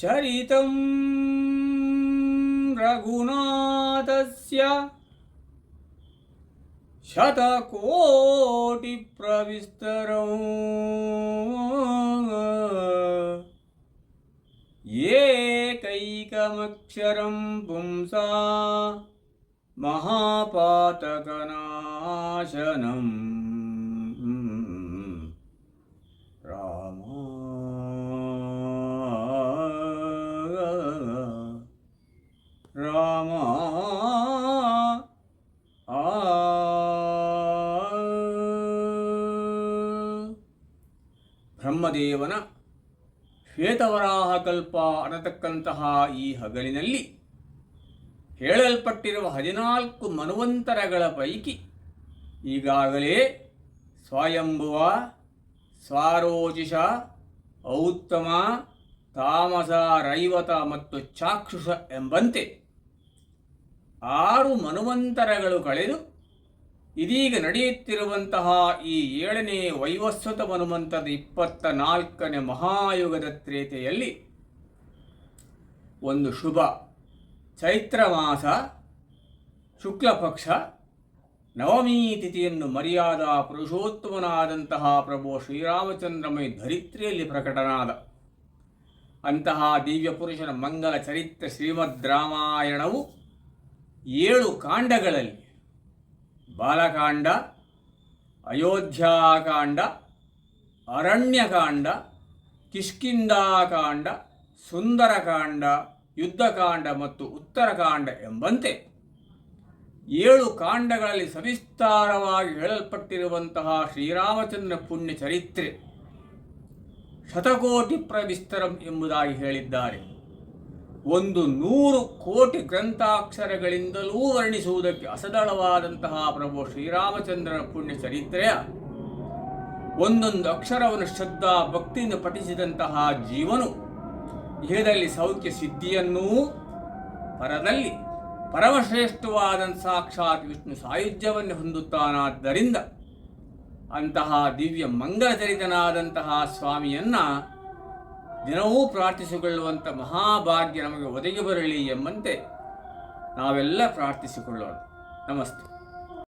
चरितं रघुनाथस्य शतकोटिप्रविस्तरम् एकैकमक्षरं पुंसा महापातकनाशनम् ಆ ಬ್ರಹ್ಮದೇವನ ಶ್ವೇತವರಾಹ ಕಲ್ಪ ಅನ್ನತಕ್ಕಂತಹ ಈ ಹಗಲಿನಲ್ಲಿ ಹೇಳಲ್ಪಟ್ಟಿರುವ ಹದಿನಾಲ್ಕು ಮನುವಂತರಗಳ ಪೈಕಿ ಈಗಾಗಲೇ ಸ್ವಯಂಭುವ, ಸ್ವಾರೋಚಿಷ, ಔತ್ತಮ, ತಾಮಸ, ರೈವತ ಮತ್ತು ಚಾಕ್ಷುಷ ಎಂಬಂತೆ ಆರು ಮನುವಂತರಗಳು ಕಳೆದು ಇದೀಗ ನಡೆಯುತ್ತಿರುವಂತಹ ಈ ಏಳನೇ ವೈವಸ್ವತ ಮನುಮಂತದ ಇಪ್ಪತ್ತ ನಾಲ್ಕನೇ ಮಹಾಯುಗದ ತ್ರೇತೆಯಲ್ಲಿ ಒಂದು ಶುಭ, ಚೈತ್ರ ಮಾಸ, ಶುಕ್ಲಪಕ್ಷ, ನವಮಿ ತಿಥಿಯನ್ನು ಮರ್ಯಾದ ಪುರುಷೋತ್ತಮನಾದಂತಹ ಪ್ರಭು ಶ್ರೀರಾಮಚಂದ್ರಮಯ ಧರಿತ್ರಿಯಲ್ಲಿ ಪ್ರಕಟನಾದ. ಅಂತಹ ದಿವ್ಯ ಪುರುಷನ ಮಂಗಲ ಚರಿತ್ರೆ ಶ್ರೀಮದ್ ರಾಮಾಯಣವು ಏಳು ಕಾಂಡಗಳಲ್ಲಿ ಬಾಲಕಾಂಡ, ಅಯೋಧ್ಯಾಕಾಂಡ, ಅರಣ್ಯಕಾಂಡ ಕಿಷ್ಕಿಂದಾಕಾಂಡ ಸುಂದರಕಾಂಡ, ಯುದ್ಧಕಾಂಡ ಮತ್ತು ಉತ್ತರಕಾಂಡ ಎಂಬಂತೆ ಏಳು ಕಾಂಡಗಳಲ್ಲಿ ಸವಿಸ್ತಾರವಾಗಿ ಹೇಳಲ್ಪಟ್ಟಿರುವಂತಹ ಶ್ರೀರಾಮಚಂದ್ರ ಪುಣ್ಯ ಚರಿತ್ರೆ ಶತಕೋಟಿ ಪ್ರವಿಸ್ತರಂ ಎಂಬುದಾಗಿ ಹೇಳಿದ್ದಾರೆ. ಒಂದು ನೂರು ಕೋಟಿ ಗ್ರಂಥಾಕ್ಷರಗಳಿಂದಲೂ ವರ್ಣಿಸುವುದಕ್ಕೆ ಅಸದಳವಾದಂತಹ ಪ್ರಭು ಶ್ರೀರಾಮಚಂದ್ರನ ಪುಣ್ಯ ಚರಿತ್ರೆಯ ಒಂದೊಂದು ಅಕ್ಷರವನ್ನು ಶ್ರದ್ಧಾ ಭಕ್ತಿಯಿಂದ ಪಠಿಸಿದಂತಹ ಜೀವನು ಇಹದಲ್ಲಿ ಸೌಖ್ಯ ಸಿದ್ಧಿಯನ್ನೂ ಪರದಲ್ಲಿ ಪರಮಶ್ರೇಷ್ಠವಾದಂಥ ಸಾಕ್ಷಾತ್ ವಿಷ್ಣು ಸಾಯುಜ್ಯವನ್ನು ಹೊಂದುತ್ತಾನಾದ್ದರಿಂದ ಅಂತಹ ದಿವ್ಯ ಮಂಗಲಚರಿತನಾದಂತಹ ಸ್ವಾಮಿಯನ್ನ ದಿನವೂ ಪ್ರಾರ್ಥಿಸಿಕೊಳ್ಳುವಂಥ ಮಹಾಭಾಗ್ಯ ನಮಗೆ ಒದಗಿ ಬರಲಿ ಎಂಬಂತೆ ನಾವೆಲ್ಲ ಪ್ರಾರ್ಥಿಸಿಕೊಳ್ಳೋಣ. ನಮಸ್ತೆ.